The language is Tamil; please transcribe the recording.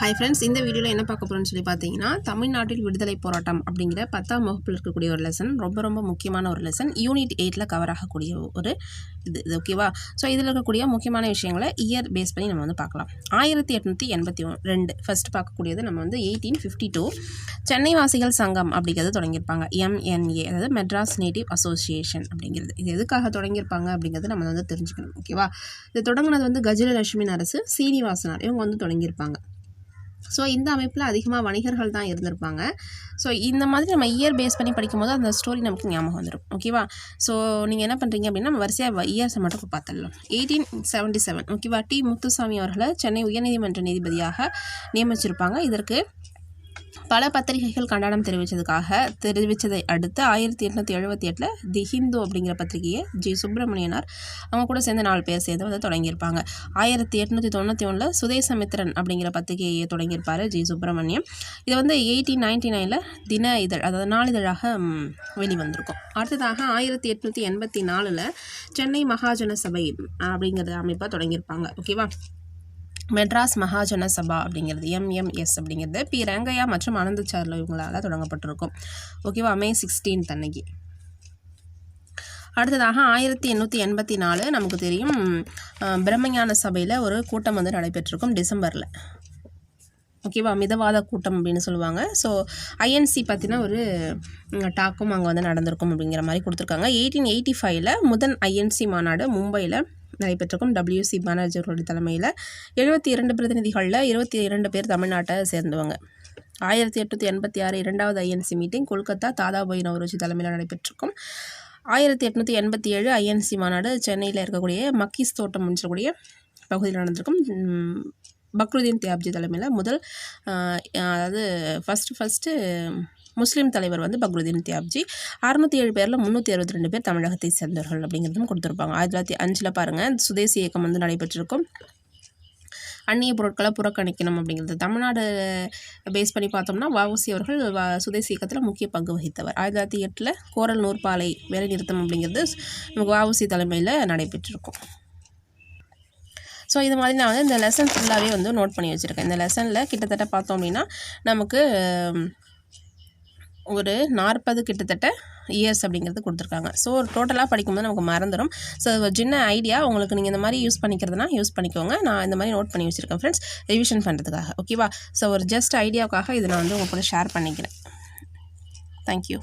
ஹாய் ஃப்ரெண்ட்ஸ் இந்த வீடியோவில் என்ன பார்க்க போகிறோம்னு சொல்லி பார்த்தீங்கன்னா தமிழ்நாட்டில் விடுதலை போராட்டம் அப்படிங்கிற பத்தாம் வகுப்பில் இருக்கக்கூடிய ஒரு லெசன் ரொம்ப ரொம்ப முக்கியமான ஒரு லெசன் யூனிட் எயிட்டில் கவர் ஆகக்கூடிய ஒரு இது இது ஓகேவா ஸோ இதில் இருக்கக்கூடிய முக்கியமான விஷயங்களை இயர் பேஸ் பண்ணி நம்ம வந்து பார்க்கலாம். ஆயிரத்தி எட்நூற்றி எண்பத்தி ஒன் ரெண்டு ஃபஸ்ட் பார்க்கக்கூடியது நம்ம வந்து எயிட்டீன் ஃபிஃப்டி டூ சென்னை வாசிகள் சங்கம் அப்படிங்கிறது தொடங்கியிருப்பாங்க. எம்என்ஏ அதாவது மெட்ராஸ் நேட்டிவ் அசோசியேஷன் அப்படிங்கிறது. இது எதுக்காக தொடங்கியிருப்பாங்க அப்படிங்கிறது நம்ம வந்து தெரிஞ்சுக்கணும் ஓகேவா இது தொடங்கினது வந்து கஜலலட்சுமின் அரசு சீனிவாசனார். இவங்க வந்து தொடங்கியிருப்பாங்க. ஸோ இந்த அமைப்பில் அதிகமாக வணிகர்கள் தான் இருந்திருப்பாங்க. ஸோ இந்த மாதிரி நம்ம இயர் பேஸ் பண்ணி படிக்கும்போது அந்த ஸ்டோரி நமக்கு ஞாபகம் வந்துடும் ஓகேவா ஸோ நீங்கள் என்ன பண்ணுறீங்க அப்படின்னா நம்ம வரிசையாக இயர்ஸை மட்டும் இப்போ பார்த்துடலாம். எயிட்டீன் செவன்ட்டி செவன் ஓகேவா டி முத்துசாமி அவர்களை சென்னை உயர்நீதிமன்ற நீதிபதியாக நியமிச்சிருப்பாங்க. இதற்கு பல பத்திரிகைகள் கண்டனம் தெரிவித்ததுக்காக தெரிவித்ததை அடுத்து ஆயிரத்தி எட்நூற்றி எழுபத்தி எட்டில் தி ஹிந்து அப்படிங்கிற பத்திரிகையை ஜி சுப்பிரமணியனார் அவங்க கூட சேர்ந்து நாலு பேர் சேர்ந்து வந்து தொடங்கியிருப்பாங்க. ஆயிரத்தி எட்நூற்றி தொண்ணூற்றி ஒன்றில் சுதேசமித்ரன் அப்படிங்கிற பத்திரிகையை தொடங்கியிருப்பார் ஜி சுப்பிரமணியம். இது வந்து எயிட்டீன் நைன்டி நைனில் தின இதழ் அதாவது நாளிதழாக வெளிவந்திருக்கும். அடுத்ததாக ஆயிரத்தி எட்நூற்றி எண்பத்தி நாலில் சென்னை மகாஜன சபை அப்படிங்கிற அமைப்பாக தொடங்கியிருப்பாங்க. ஓகேவா? மெட்ராஸ் மகாஜன சபா அப்படிங்கிறது எம்எம்எஸ் அப்படிங்கிறது பி. ரங்கையா மற்றும் ஆனந்தச்சார்ல இவங்களால் தொடங்கப்பட்டிருக்கும். ஓகேவா? மே சிக்ஸ்டீன்த் அன்னைக்கு. அடுத்ததாக ஆயிரத்தி எண்ணூற்றி எண்பத்தி நாலு நமக்கு தெரியும் பிரம்மஞான சபையில் ஒரு கூட்டம் வந்து நடைபெற்றிருக்கும் டிசம்பரில். ஓகேவா? மிதவாத கூட்டம் அப்படின்னு சொல்லுவாங்க. ஸோ ஐஎன்சி பார்த்தீங்கன்னா ஒரு டாக்கும் அங்கே வந்து நடந்திருக்கும் அப்படிங்கிற மாதிரி கொடுத்துருக்காங்க. எயிட்டீன் எயிட்டி ஃபைவ்ல முதன் ஐஎன்சி மாநாடு மும்பையில் நடைபெற்றிருக்கும் டபிள்யூசி பானர்ஜி அவருடைய தலைமையில் எழுபத்தி இரண்டு பிரதிநிதிகளில் இருபத்தி இரண்டு பேர் தமிழ்நாட்டை சேர்ந்தவங்க. ஆயிரத்தி எட்நூற்றி எண்பத்தி ஆறு இரண்டாவது ஐஎன்சி மீட்டிங் கொல்கத்தா தாதாபாய் நவரோஜி தலைமையில் நடைபெற்றிருக்கும். ஆயிரத்தி எட்நூற்றி எண்பத்தி ஏழு ஐஎன்சி மாநாடு சென்னையில் இருக்கக்கூடிய மக்கீஸ் தோட்டம் சொல்லக்கூடிய பகுதியில் நடந்திருக்கும். பக்ருதீன் தியாப்ஜி தலைமையில் முதல் அதாவது ஃபஸ்ட்டு ஃபஸ்ட்டு முஸ்லீம் தலைவர் வந்து பக்ருதீன் தியாப்ஜி. அறுநூத்தி ஏழு பேரில் முந்நூற்றி அறுபத்தி ரெண்டு பேர் தமிழகத்தை சேர்ந்தவர்கள் அப்படிங்கிறதும் கொடுத்துருப்பாங்க. ஆயிரத்தி தொள்ளாயிரத்தி அஞ்சில் பாருங்கள் சுதேசி இயக்கம் வந்து நடைபெற்றிருக்கும். அந்நிய பொருட்களை புறக்கணிக்கணும் அப்படிங்கிறது. தமிழ்நாடு பேஸ் பண்ணி பார்த்தோம்னா வஉசி அவர்கள் சுதேசி இயக்கத்தில் முக்கிய பங்கு வகித்தவர். ஆயிரத்தி தொள்ளாயிரத்தி எட்டில் கோரல் நூற்பாலை வேலைநிறுத்தம் அப்படிங்கிறது நமக்கு வஉசி தலைமையில் நடைபெற்றிருக்கும். ஸோ இது மாதிரி நான் வந்து இந்த லெசன் ஃபுல்லாகவே வந்து நோட் பண்ணி வச்சுருக்கேன். இந்த லெசனில் கிட்டத்தட்ட பார்த்தோம் அப்படின்னா நமக்கு ஒரு நாற்பது கிட்டத்தட்ட இயர்ஸ் அப்படிங்கிறது கொடுத்துருக்காங்க. ஸோ டோட்டலாக படிக்கும்போது நமக்கு மறந்துடும் ஸோ சின்ன ஐடியா உங்களுக்கு நீங்கள் இந்த மாதிரி யூஸ் பண்ணிக்கிறதுனா யூஸ் பண்ணிக்கோங்க. நான் இந்த மாதிரி நோட் பண்ணி வச்சுருக்கேன் ஃப்ரெண்ட்ஸ் ரிவிஷன் பண்ணுறதுக்காக ஓகேவா ஸோ ஒரு ஜஸ்ட் ஐடியாவுக்காக இதை நான் வந்து உங்கள் கூட ஷேர் பண்ணிக்கிறேன். தேங்க்யூ